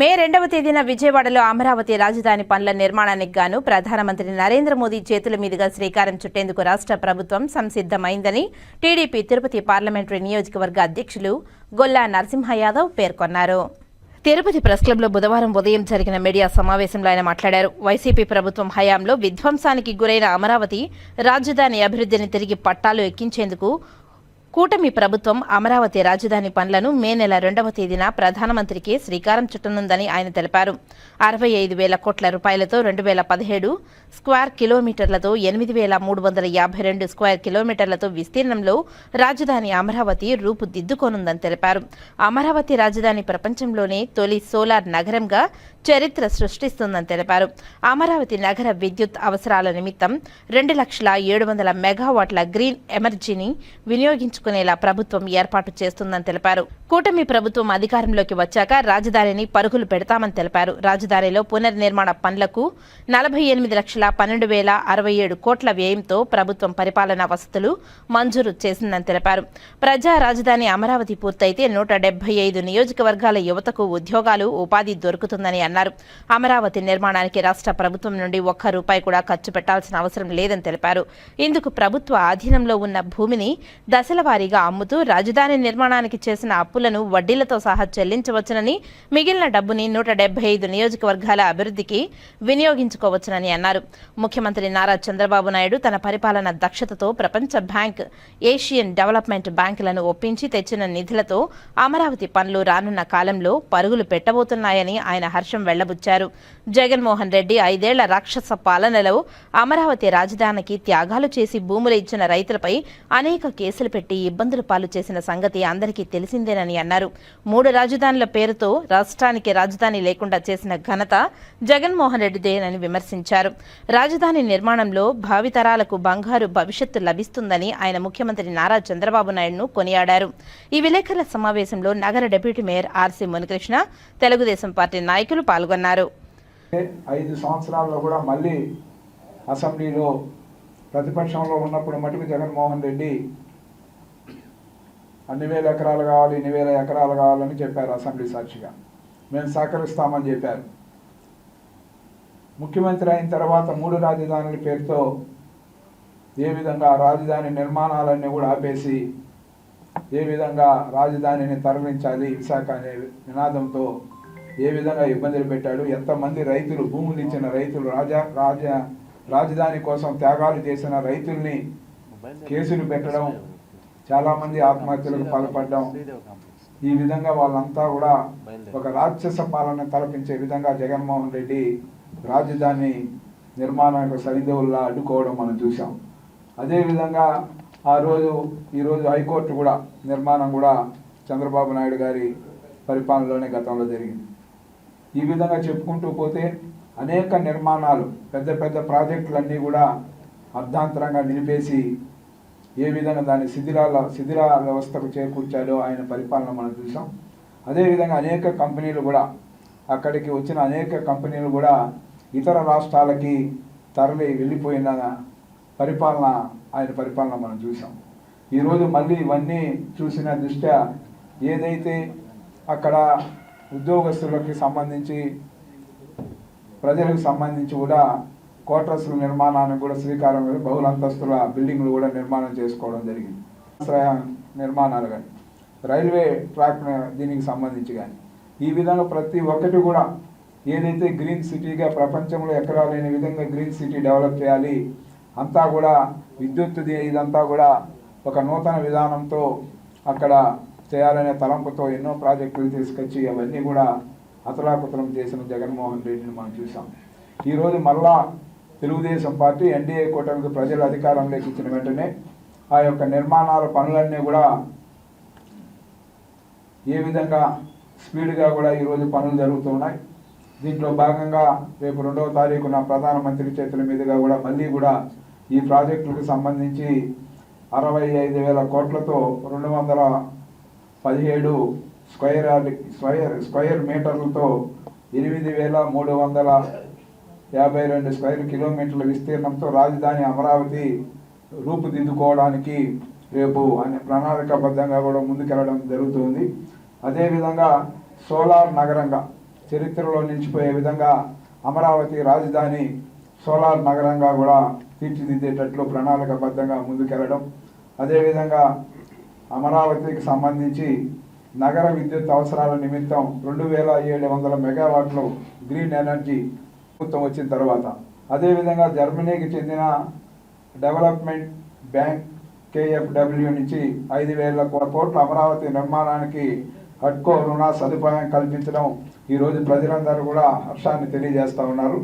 మే రెండవ తేదీన విజయవాడలో అమరావతి రాజధాని పనుల నిర్మాణానికి గాను ప్రధానమంత్రి నరేంద్ర మోదీ చేతుల మీదుగా శ్రీకారం చుట్టేందుకు రాష్ట్ర ప్రభుత్వం సంసిద్ధమైందని టీడీపీ తిరుపతి పార్లమెంటరీ నియోజకవర్గ అధ్యక్షులు గొల్లా నరసింహ యాదవ్ పేర్కొన్నారు. తిరుపతి ప్రెస్ క్లబ్లో బుధవారం ఉదయం జరిగిన మీడియా సమావేశంలో ఆయన మాట్లాడారు. వైసీపీ ప్రభుత్వం హయాంలో విధ్వంసానికి గురైన అమరావతి రాజధాని అభివృద్ధిని తిరిగి పట్టాలు ఎక్కించేందుకు కూటమి ప్రభుత్వం అమరావతి రాజధాని పనులను మే నెల రెండవ తేదీన ప్రధానమంత్రికి శ్రీకారం చుట్టనుందని ఆయన తెలిపారు. అరవై ఐదు వేల కోట్ల రూపాయలతో రెండు వేల పదిహేడు స్క్వేర్ కిలోమీటర్లతో ఎనిమిది వేల మూడు వందల యాభై రెండు స్క్వేర్ కిలోమీటర్లతో విస్తీర్ణంలో రాజధాని అమరావతి రూపుదిద్దుకోనుందని తెలిపారు. అమరావతి రాజధాని ప్రపంచంలోనే తొలి సోలార్ నగరంగా చరిత్ర సృష్టిస్తుందని తెలిపారు. అమరావతి నగర విద్యుత్ అవసరాల నిమిత్తం రెండు లక్షల ఏడు వందల మెగావాట్ల గ్రీన్ ఎనర్జీని వినియోగించుకునేలా ప్రభుత్వం ఏర్పాటు చేస్తుందని తెలిపారు. కూటమి ప్రభుత్వం అధికారంలోకి వచ్చాక రాజధానిని పరుగులు పెడతామని తెలిపారు. రాజధానిలో పునర్నిర్మాణ పనులకు నలభై ఎనిమిది లక్షల పన్నెండు వేల అరవై ఏడు కోట్ల వ్యయంతో ప్రభుత్వం పరిపాలనా వసతులు మంజూరు చేసిందని తెలిపారు. ప్రజా రాజధాని అమరావతి పూర్తయితే నూట డెబ్బై ఐదు నియోజకవర్గాల యువతకు ఉద్యోగాలు ఉపాధి దొరుకుతుందని అన్నారు. అమరావతి నిర్మాణానికి రాష్ట్ర ప్రభుత్వం నుండి ఒక్క రూపాయి కూడా ఖర్చు పెట్టాల్సిన అవసరం లేదని తెలిపారు. ఇందుకు ప్రభుత్వ ఆధీనంలో ఉన్న భూమిని దశల వారీగా అమ్ముతూ రాజధాని నిర్మాణానికి చేసిన అప్పులను వడ్డీలతో సహా చెల్లించవచ్చునని మిగిలిన డబ్బుని నూట డెబ్బై ఐదు నియోజకవర్గాల అభివృద్ధికి వినియోగించుకోవచ్చునని అన్నారు. ముఖ్యమంత్రి నారా చంద్రబాబు నాయుడు తన పరిపాలన దక్షతతో ప్రపంచ బ్యాంక్ ఏషియన్ డెవలప్మెంట్ బ్యాంకులను ఒప్పించి తెచ్చిన నిధులతో అమరావతి పనులు రానున్న కాలంలో పరుగులు పెట్టబోతున్నాయని ఆయన హర్షం వెళ్ళబుచ్చారు. జగన్మోహన్ రెడ్డి ఐదేళ్ళ రాక్షస పాలనలో అమరావతి రాజధానికి త్యాగాలు చేసి భూములు ఇచ్చిన రైతులపై అనేక కేసులు పెట్టి ఇబ్బందులు పాలు చేసిన సంగతి అందరికీ తెలిసిందేనని అన్నారు. మూడు రాజధానుల పేరుతో రాష్ట్రానికి రాజధాని లేకుండా చేసిన ఘనత జగన్మోహన్ రెడ్డిదేనని విమర్శించారు. రాజధాని నిర్మాణంలో భావితరాలకు బంగారు భవిష్యత్తు లభిస్తుందని ఆయన ముఖ్యమంత్రి నారా చంద్రబాబు నాయుడును కొనియాడారు. ఈ విలేకరుల సమావేశంలో నగర deputy mayor RC Munikrishna Telugu Desam party నాయకులు పాల్గొన్నారు. ఐదు సంవత్సరాల్లో కూడా మళ్ళీ అసెంబ్లీలో ప్రతిపక్షంలో ఉన్నప్పుడు మటుకు జగన్మోహన్ రెడ్డి అన్ని వేల ఎకరాలు కావాలి ఇన్ని వేల ఎకరాలు కావాలని చెప్పారు అసెంబ్లీ సాక్షిగా. మేము సహకరిస్తామని చెప్పారు. ముఖ్యమంత్రి అయిన తర్వాత మూడు రాజధానుల పేరుతో ఏ విధంగా రాజధాని నిర్మాణాలన్నీ కూడా ఆపేసి ఏ విధంగా రాజధానిని తరలించాలి విశాఖ అనే నినాదంతో ఏ విధంగా ఇబ్బందులు పెట్టాడు ఎంతమంది రైతులు భూములు ఇచ్చిన రైతులు రాజా రాజ రాజధాని కోసం త్యాగాలు చేసిన రైతుల్ని కేసులు పెట్టడం చాలామంది ఆత్మహత్యలకు పాల్పడ్డాం. ఈ విధంగా వాళ్ళంతా కూడా ఒక రాక్షస పాలన తలపించే విధంగా జగన్మోహన్ రెడ్డి రాజధాని నిర్మాణానికి సరిదేవుల్లా అడ్డుకోవడం మనం చూసాం అదేవిధంగా ఆ రోజు ఈరోజు హైకోర్టు కూడా నిర్మాణం కూడా చంద్రబాబు నాయుడు గారి పరిపాలనలోనే గతంలో జరిగింది. ఈ విధంగా చెప్పుకుంటూ పోతే అనేక నిర్మాణాలు పెద్ద పెద్ద ప్రాజెక్టులన్నీ కూడా అర్ధాంతరంగా నిలిపేసి ఏ విధంగా దాన్ని శిథిరాల శిథిర వ్యవస్థకు చేకూర్చాడో ఆయన పరిపాలన మనం చూసాం. అదేవిధంగా అనేక కంపెనీలు కూడా అక్కడికి వచ్చిన అనేక కంపెనీలు కూడా ఇతర రాష్ట్రాలకి తరలి వెళ్ళిపోయిన పరిపాలన ఆయన పరిపాలన మనం చూసాం. ఈరోజు మళ్ళీ ఇవన్నీ చూసిన దృష్ట్యా ఏదైతే అక్కడ ఉద్యోగస్తులకి సంబంధించి ప్రజలకు సంబంధించి కూడా క్వార్టర్స్ నిర్మాణానికి కూడా శ్రీకారం బహుళ అంతస్తుల బిల్డింగ్లు కూడా నిర్మాణం చేసుకోవడం జరిగింది. ఆశ్రయ నిర్మాణాలు కానీ రైల్వే ట్రాక్ దీనికి సంబంధించి కానీ. ఈ విధంగా ప్రతి ఒక్కటి కూడా ఏదైతే గ్రీన్ సిటీగా ప్రపంచంలో ఎక్కడా లేని విధంగా గ్రీన్ సిటీ డెవలప్ చేయాలి అంతా కూడా విద్యుత్ ఇదంతా కూడా ఒక నూతన విధానంతో అక్కడ చేయాలనే తలంపుతో ఎన్నో ప్రాజెక్టులు తీసుకొచ్చి అవన్నీ కూడా అతలాకుతలం చేసిన జగన్మోహన్ రెడ్డిని మనం చూసాం. ఈరోజు మళ్ళా తెలుగుదేశం పార్టీ ఎన్డీఏ కూటమికి ప్రజలు అధికారంలోకి ఇచ్చిన వెంటనే ఆ యొక్క నిర్మాణాల పనులన్నీ కూడా ఏ విధంగా స్పీడ్గా కూడా ఈరోజు పనులు జరుగుతున్నాయి దీంట్లో భాగంగా రేపు రెండవ తారీఖున ప్రధానమంత్రి చేతుల మీదుగా కూడా మళ్ళీ కూడా ఈ ప్రాజెక్టులకు సంబంధించి అరవై ఐదు వేల కోట్లతో రెండు వందల పదిహేడు స్క్వైర్ స్క్వైర్ స్క్వైర్ మీటర్లతో ఎనిమిది వేల మూడు వందల యాభై రెండు స్క్వైర్ కిలోమీటర్ల విస్తీర్ణంతో రాజధాని అమరావతి రూపుదిద్దుకోవడానికి రేపు అనే ప్రణాళికాబద్ధంగా కూడా ముందుకెళ్ళడం జరుగుతుంది. అదేవిధంగా సోలార్ నగరంగా చరిత్రలో నిలిచిపోయే విధంగా అమరావతి రాజధాని సోలార్ నగరంగా కూడా తీర్చిదిద్దేటట్లు ప్రణాళికబద్ధంగా ముందుకెళ్ళడం అదేవిధంగా అమరావతికి సంబంధించి నగర విద్యుత్ అవసరాల నిమిత్తం రెండు వేల ఏడు వందల మెగావాట్లు గ్రీన్ ఎనర్జీ ప్రభుత్వం వచ్చిన తర్వాత. అదేవిధంగా జర్మనీకి చెందిన డెవలప్మెంట్ బ్యాంక్ కేఎఫ్డబ్ల్యూ నుంచి ఐదు వేల కోట్ల అమరావతి నిర్మాణానికి హడ్కో రుణ సదుపాయం కల్పించడం ఈరోజు ప్రజలందరూ కూడా హర్షాన్ని తెలియజేస్తా ఉన్నారు.